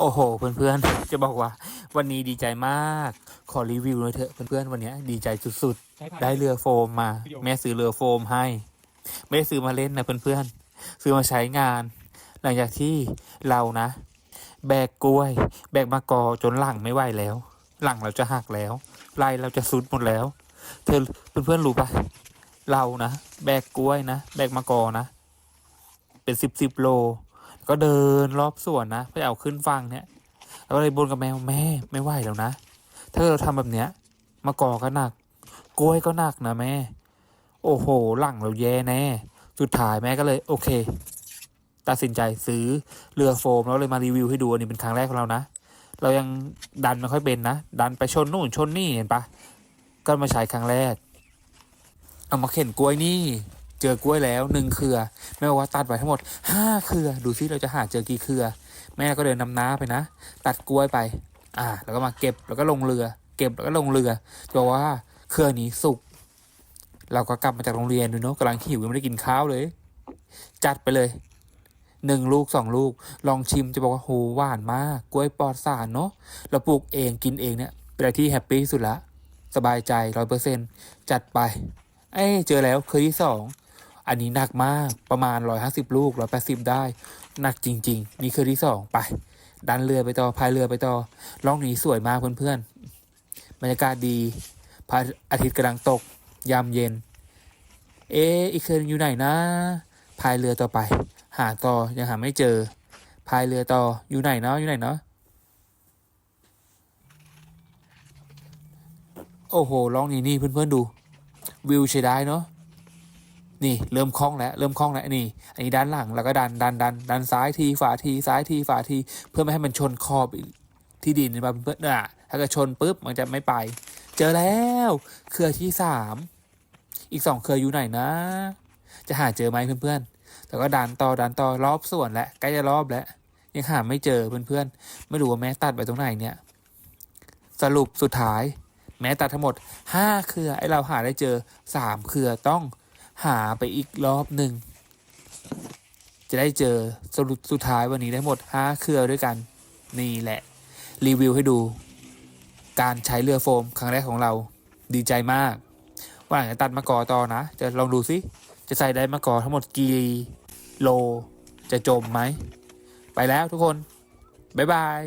โอ้โห เพื่อนๆ จะบอกว่า วันนี้ดีใจมาก ขอรีวิวหน่อยเถอะเพื่อนๆ วันนี้ดีใจสุดๆ ได้เรือโฟมมา แม่ซื้อเรือโฟมให้ ไม่ได้ซื้อมาเล่นนะเพื่อนๆ ซื้อมาใช้งาน หลังจากที่เรานะ แบกกล้วย แบกมะกอจนหลังไม่ไหวแล้ว หลังเราจะหักแล้วไหลเราจะสุดหมดแล้ว เธอเพื่อนๆ รู้ปะเรานะ แบกกล้วยนะ แบกมะกอนะ เป็นสิบสิบโล ก็เดินรอบสวนนะเพื่อเอาขึ้นฟังเนี่ยแล้วก็เลยบนกับแมวแม่ไม่ไหวแล้วนะ ถ้าเราทำแบบเนี้ยมะกอก็หนัก กล้วยก็หนักนะแม่ โอ้โหหลังเราแย่แน่สุดท้ายแม่ก็เลย โอเค ตัดสินใจซื้อเรือโฟมแล้วเลยมารีวิวให้ดูอันนี้เป็นครั้งแรกของเรานะเรายังดันไม่ค่อยเป็นนะ ดันไปชนนู่นชนนี่เห็นปะก็มาใช้ครั้งแรก เอามาเข็นกล้วยนี่ เจอกล้วยแล้วหนึ่งเครือ แม่บอกว่าตัดไว้ทั้งหมดห้าเครือ ดูซิเราจะหาเจอกี่เครือ แม่ก็เดินนำน้าไปนะ ตัดกล้วยไป อ่า แล้วก็มาเก็บแล้วก็ลงเรือ เก็บแล้วก็ลงเรือจะบอกว่าเครือนี้สุก เราก็กลับมาจากโรงเรียนดูเนาะกำลังหิวยังไม่ได้กินข้าวเลย จัดไปเลยหนึ่งลูกสองลูก ลองชิมจะบอกว่าโหหวานมากกล้วยปลอดสารเนาะเราปลูกเองกินเองเนี่ยเป็นอะไรที่แฮปปี้ที่สุดละสบายใจร้อยเปอร์เซ็นจัดไป เอ้เจอแล้วเคยที่สอง อันนี้หนักมากประมาณร้อยห้าสิบลูกร้อยแปดสิบได้ หนักจริง ๆ นี่คือที่สองไป ดันเรือไปต่อพายเรือไปต่อล่องนี้สวยมากเพื่อนๆบรรยากาศดีพระอาทิตย์กำลังตก ยามเย็น เอ๊อีกคืนอยู่ไหนนะพายเรือต่อไป หาต่อยังหาไม่เจอพายเรือต่ออยู่ไหนเนาะอยู่ไหนเนาะโอ้โหล่องนี้นี่เพื่อนๆดู วิวใช้ได้เนาะ นี่เริ่มคล่องแล้วเริ่มคล่องแล้วนี่ อันนี้ด้านหลังแล้วก็ดันดันดันดันซ้ายทีฝาทีซ้ายทีฝาที เพื่อไม่ให้มันชนขอบที่ดินนะเพื่อนๆน่ะถ้าเกิดชนปุ๊บมันจะไม่ไป เจอแล้วเครือที่สามอีกสองเครืออยู่ไหนนะ จะหาเจอไหมเพื่อนๆแล้วก็ดันต่อดันต่อรอบส่วนแล้วใกล้จะรอบแล้วยังหาไม่เจอเพื่อนๆไม่รู้ว่าแม่ตัดไปตรงไหนเนี่ย สรุปสุดท้าย แม้ตัดทั้งหมดห้าเครือไอเราหาได้เจอสามเครือต้อง หาไปอีกรอบหนึ่ง จะได้เจอสรุปสุดท้ายวันนี้ได้หมดห้าเครือด้วยกัน นี่แหละ รีวิวให้ดู การใช้เรือโฟมครั้งแรกของเรา ดีใจมาก ว่าจะตัดมะกอต่อนะ จะลองดูสิจะใส่ได้มะกอทั้งหมดกี่โล จะจมไหม ไปแล้วทุกคน บ๊ายบาย